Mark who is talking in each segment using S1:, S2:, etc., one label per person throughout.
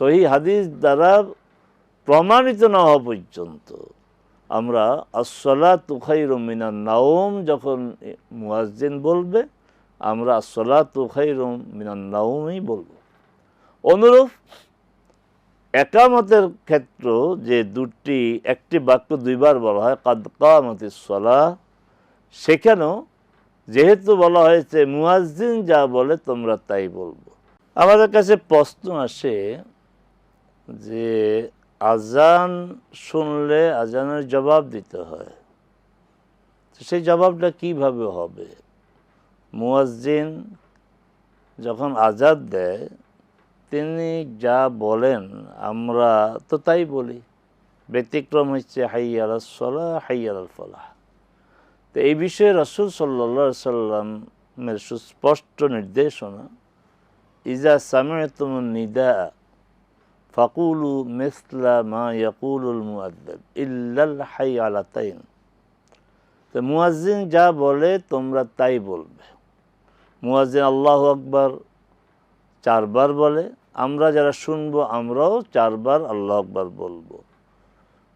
S1: সহি হাদিস দ্বারা প্রমাণিত না হওয়া পর্যন্ত আমরা আসলা তুখাই রমিনা নাওম যখন মুয়াজ্জিন বলবে, আমরা আসলা তুখাই রমিনা নাওমই বলব। অনুরূপ একামতের ক্ষেত্র যে দুটি, একটি বাক্য দুইবার বলা হয়, কাদ কামতি সলা সেখানেও যেহেতু বলা হয়েছে, মুয়াজ্জিন যা বলে তোমরা তাই বলব। আমাদের কাছে প্রশ্ন আসে যে আজান শুনলে আজানের জবাব দিতে হয়। তো সেই জবাবটা কীভাবে হবে? মুয়াজ্জিন যখন আজাদ দেয়, তিনি যা বলেন আমরা তো তাই বলি। ব্যতিক্রম হচ্ছে হাই আলাসলা হাই আল ফলাহ। তো এই বিষয়ে রসুল সাল্লা সাল্লামের সুস্পষ্ট নির্দেশনা, ইজা সামিয়তুম নিদা ফাকুলু মিসলা মা ইয়াকুলুল মুআদ্দাব ইল্লাল হাই আলাতাইন তো মুয়াজ্জিন যা বলে তোমরা তাই বলবে। মুয়াজ্জিন আল্লাহ আকবার চারবার বলে, আমরা যারা শুনব আমরাও চারবার আল্লাহ আকবার বলব।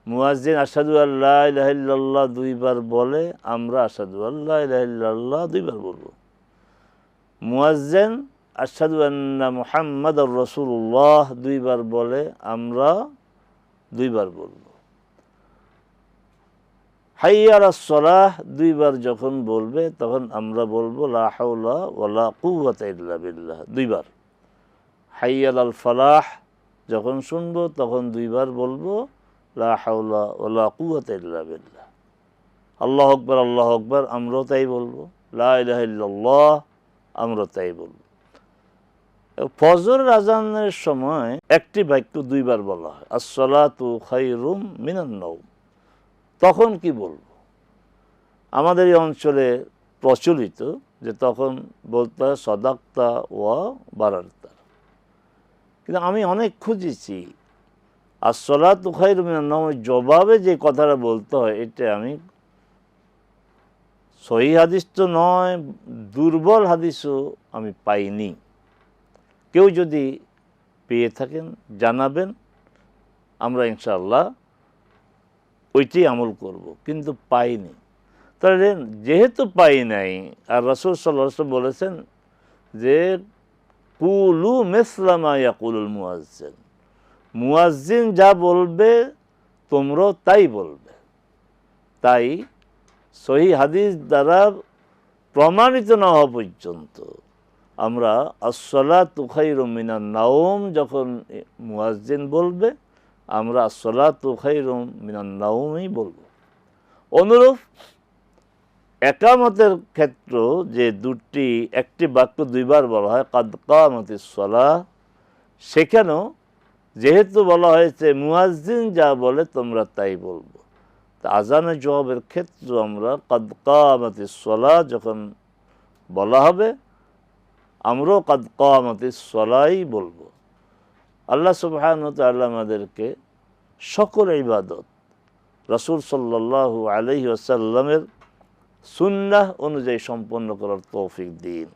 S1: মুয়াজ্জিন আসাদু আল্লাহ ইলাহিল্লাহ দুইবার বলে, আমরা আসাদু আল্লাহ ইলাহিল্লাহ দুইবার বলব। মুয়াজ্জিন আসাদু আন্না মুহাম্মদ রসুল্লাহ দুইবার বলে আমরা দুইবার বলব। হাইয়ার সলাহ দুইবার যখন বলবে, তখন আমরা বলব, লা হাওলা ওয়ালা কুওয়াতা ইল্লা বিল্লাহ, দুইবার। হাইয়াল আল ফালাহ যখন শুনব, তখন দুইবার বলব, লা হাওলা ওয়ালা কুওয়াতা ইল্লা বিল্লাহ। আল্লাহ আকবার আল্লাহ আকবার, আমরাও তাই বলব। লা ইলাহা ইল্লাল্লাহ আমরা তাই বলব। ফজর আজানের সময় একটি বাক্য দুইবার বলা হয়, আসসালাতু খাইরুম মিনান নওম। তখন কি বলব? আমাদের এই অঞ্চলে প্রচলিত যে তখন বলতে হয় সদাক্তা ওয়া বারার্তা কিন্তু আমি অনেক খুঁজেছি আর সলাত খাইর মিনান্নমের জবাবে যে কথাটা বলতে হয়, এটা আমি সহি হাদিস তো নয়, দুর্বল হাদিসও আমি পাইনি। কেউ যদি পেয়ে থাকেন, জানাবেন, আমরা ইনশাআল্লাহ ওইটাই আমল করব। কিন্তু পাইনি। তাহলে যেহেতু পাই নাই, আর রসুল সাল্লাহ বলেছেন যে, কুলু মেসলামা ইয়াকুলুল মুয়াজ্জিন মুয়াজ্জিন যা বলবে, তোমরাও তাই বলবে। তাই সহি হাদিস দ্বারা প্রমাণিত না হওয়া পর্যন্ত আমরা আসলা তুখাই রমিনা নাওম যখন মুয়াজ্জিন বলবে, আমরা আসলা তুখাই রমিনা নাওমই বলব। অনুরূপ, একামতের ক্ষেত্র যে দুটি, একটি বাক্য দুইবার বলা হয়, কাদ কামতি সলা সেখানেও যেহেতু বলা হয়েছে, মুয়াজ্জিন যা বলে তোমরা তাই বলব। তা আজানের জবাবের ক্ষেত্র আমরা, কাদ কামতি সলা যখন বলা হবে আমরাও কাদ কামতি সলাই বলব। আল্লাহ সুবহান আল্লাহ আমাদেরকে সকল ইবাদত রসুল সাল্লাহ আলহি আসাল্লামের সুন্নাহ অনুযায়ী সম্পন্ন করার তৌফিক দিন।